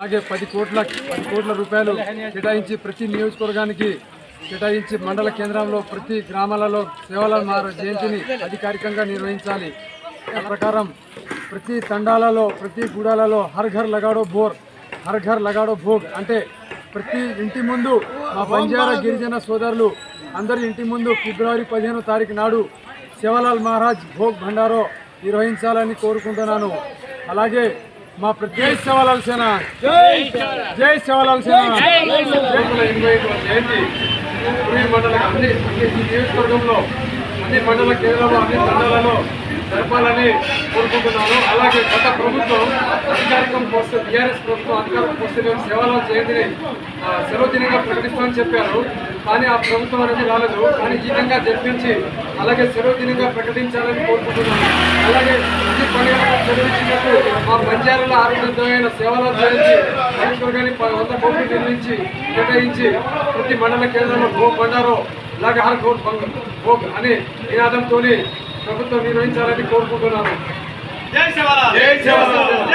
అలాగే పది కోట్ల పది కోట్ల రూపాయలు కేటాయించి ప్రతి నియోజకవర్గానికి కేటాయించి మండల కేంద్రంలో ప్రతి గ్రామాలలో సేవల జయంతిని అధికారికంగా నిర్వహించాలి. ఆ ప్రకారం ప్రతి తండాలలో ప్రతి గూడాలలో హర్ ఘర్ లగాడో బోర్ హర్ ఘర్ లగాడో భోగ్ అంటే ప్రతి ఇంటి ముందు మా బంజారా గిరిజన సోదరులు అందరి ఇంటి ముందు ఫిబ్రవరి పదిహేనో తారీఖు నాడు శివలాల్ మహారాజ్ భోగ్ భండారో నిర్వహించాలని కోరుకుంటున్నాను. అలాగే మా ప్రత్యేక శివలాల్ సేన జై శివలాల్ సేన అన్ని నియోజకవర్గంలో అన్ని మండల కేంద్రాల్లో అన్ని మండలాల్లో జరపాలని కోరుకుంటున్నాను. అలాగే గత ప్రభుత్వం అధికారికం వస్తే బీఆర్ఎస్ ప్రభుత్వం అధికారం వస్తే మేము సేవలు సెలవు దినంగా ప్రకటిస్తామని చెప్పారు. కానీ ఆ ప్రభుత్వం అనేది రాలేదు. కానీ ఈ విధంగా జరిపించి అలాగే సెలవు దినంగా ప్రకటించాలని కోరుకుంటున్నాను అలాగే అన్ని పండుగలకు చదివించినట్టు మా బంజారాల ఆరోగ్యమైన సేవలు జయించి నియోజకవర్గాన్ని ప- వంద కోట్లు నిర్మించి కేటాయించి ప్రతి మండల కేంద్రంలో భూ బండారో అలాగే హర్ గోడ్ భోగ్ అనే నినాదంతో ప్రభుత్వం నిర్వహించాలని కోరుకుంటున్నాను. జై శివరాజ్ జై శివరాజ్